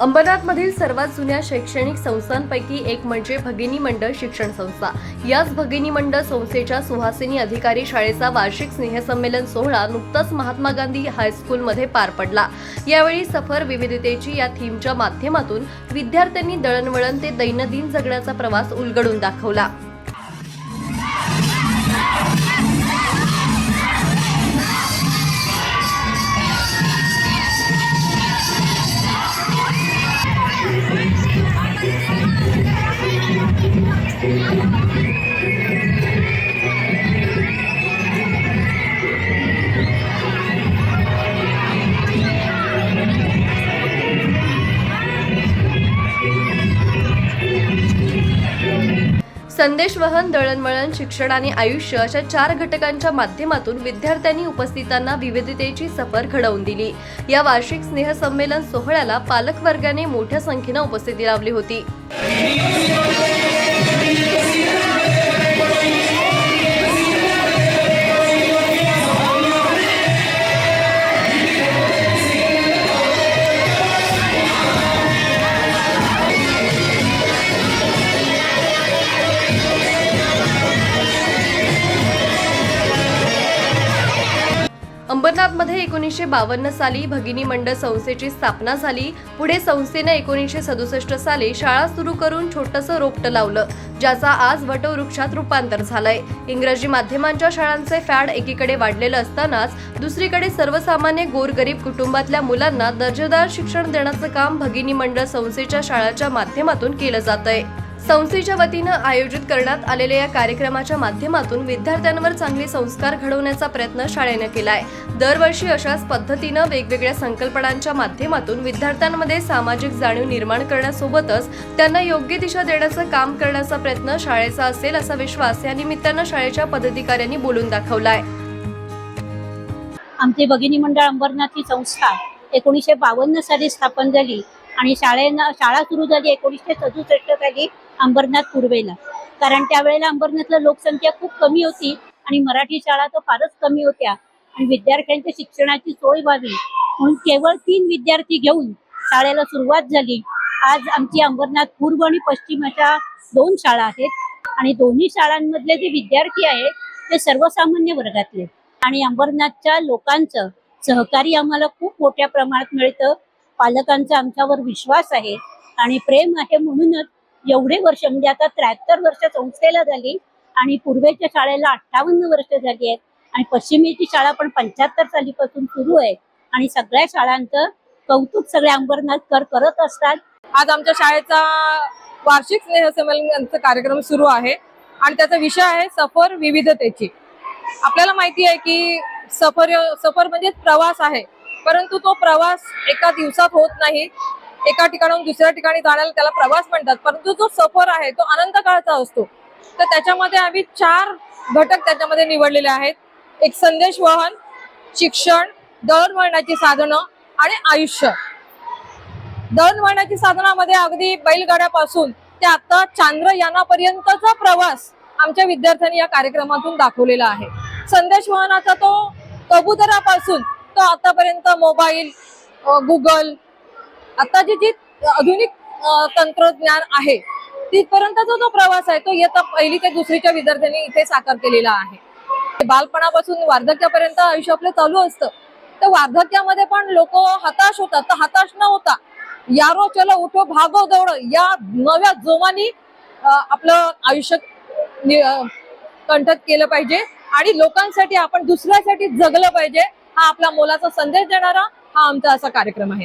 अंबरनाथमधील सर्वात जुन्या शैक्षणिक संस्थांपैकी एक म्हणजे भगिनी मंडळ शिक्षण संस्था. याच भगिनी मंडळ संस्थेच्या सुहासिनी अधिकारी शाळेचा वार्षिक स्नेहसंमेलन सोहळा नुकताच महात्मा गांधी हायस्कूलमध्ये पार पडला. यावेळी सफर विविधतेची या थीमच्या माध्यमातून विद्यार्थ्यांनी दळणवळण ते दैनंदिन जगण्याचा प्रवास उलगडून दाखवला. संदेशवहन दळणवळण शिक्षण आणि आयुष्य अशा चार घटकांच्या माध्यमातून विद्यार्थ्यांनी उपस्थितांना विविधतेची सफर घडवून दिली. या वार्षिक स्नेहसंमेलन सोहळ्याला पालकवर्गाने मोठ्या संख्येनं उपस्थिती लावली होती. गुजरातमध्ये एकोणीसशे बावन्न साली भगिनी मंडळ संस्थेची स्थापना झाली. पुढे संस्थेनं एकोणीसशे सदुसष्ट साली शाळा सुरू करून छोटंसं रोपटं लावलं ज्याचा आज वटवृक्षात रूपांतर झालंय. इंग्रजी माध्यमांच्या शाळांचे फॅड एकीकडे वाढलेलं असतानाच दुसरीकडे सर्वसामान्य गोरगरीब कुटुंबातल्या मुलांना दर्जेदार शिक्षण देण्याचं काम भगिनी मंडळ संस्थेच्या शाळांच्या माध्यमातून केलं जात आहे संस्थेच्या वतीनं आयोजित करण्यात आलेल्या या कार्यक्रमाच्या माध्यमातून विद्यार्थ्यांवर चांगले संस्कार घडवण्याचा प्रयत्न शाळेनं केलाय. दरवर्षी अशाच पद्धतीनं वेगवेगळ्या संकल्पनांच्या माध्यमातून विद्यार्थ्यांमध्ये सामाजिक जाणीव निर्माण करण्यासोबतच त्यांना योग्य दिशा देण्याचं काम करण्याचा प्रयत्न शाळेचा असेल असा विश्वास या निमित्तानं शाळेच्या पदाधिकाऱ्यांनी बोलून दाखवलाय. आमची भगिनी मंडळ अंबरनाथ ही संस्था एकोणीसशे बावन्न साली स्थापन झाली आणि शाळेनं शाळा सुरू झाली एकोणीसशे सदुसष्ट साली. अंबरनाथ पूर्वेला. कारण त्यावेळेला अंबरनाथला लोकसंख्या खूप कमी होती आणि मराठी शाळा तर फारच कमी होत्या. आणि विद्यार्थ्यांच्या शिक्षणाची सोय व्हावी म्हणून केवळ तीन विद्यार्थी घेऊन शाळेला सुरुवात झाली. आज आमची अंबरनाथ पूर्व आणि पश्चिम अशा दोन शाळा आहेत आणि दोन्ही शाळांमधले जे विद्यार्थी आहेत ते सर्वसामान्य वर्गातले. आणि अंबरनाथच्या लोकांचं सहकार्य आम्हाला खूप मोठ्या प्रमाणात मिळतं. पालकांचा आमच्यावर विश्वास आहे आणि प्रेम आहे म्हणूनच एवढे वर्ष म्हणजे आता त्र्याहत्तर वर्ष संस्थेला झाली आणि पूर्वेच्या शाळेला अठ्ठावन्न वर्ष झाली आहेत. आणि पश्चिमेची शाळा पण पंच्याहत्तर सालीपासून सुरू आहे. आणि सगळ्या शाळांचं कौतुक सगळे अंबरनाथकर करत असतात. आज आमच्या शाळेचा वार्षिक स्नेहसंमेलनाचा कार्यक्रम सुरू आहे. आणि त्याचा विषय आहे सफर विविधतेची. आपल्याला माहिती आहे की सफर सफर म्हणजे प्रवास आहे. परंतु तो प्रवास एका दिवसात होत नाही. एका ठिकाणाहून दुसऱ्या ठिकाणी जाण्याला त्याला प्रवास म्हणतात. परंतु जो सफर आहे तो अनंत काळाचा असतो. तर त्याच्यामध्ये आम्ही चार घटक त्याच्यामध्ये निवडलेले आहेत. एक संदेश वहन शिक्षण दळणवळणाची साधनं आणि आयुष्य. दळणवळणाची साधनामध्ये अगदी बैलगाड्यापासून ते आता चांद्रयानापर्यंतचा प्रवास आमच्या विद्यार्थ्यांनी या कार्यक्रमातून दाखवलेला आहे. संदेश वहनाचा तो कबुतरापासून तो आतापर्यंत मोबाईल गुगल आताची जी आधुनिक तंत्रज्ञान आहे तिथपर्यंतचा जो प्रवास आहे तो इयत्ता पहिली ते दुसरीच्या विद्यार्थ्यांनी इथे साकार केलेला आहे. बालपणापासून वार्धक्यापर्यंत आयुष्य आपलं चालू असतं. तर वार्धक्यामध्ये पण लोक हताश होतात. तर हताश न होता यारो चलो उठो भागो दौड या नव्या जोमानी आपलं आयुष्य कंठत केलं पाहिजे. आणि लोकांसाठी आपण दुसऱ्यासाठी जगलं पाहिजे. हा आपला मोलाचा संदेश देणारा हा आमचा असा कार्यक्रम आहे.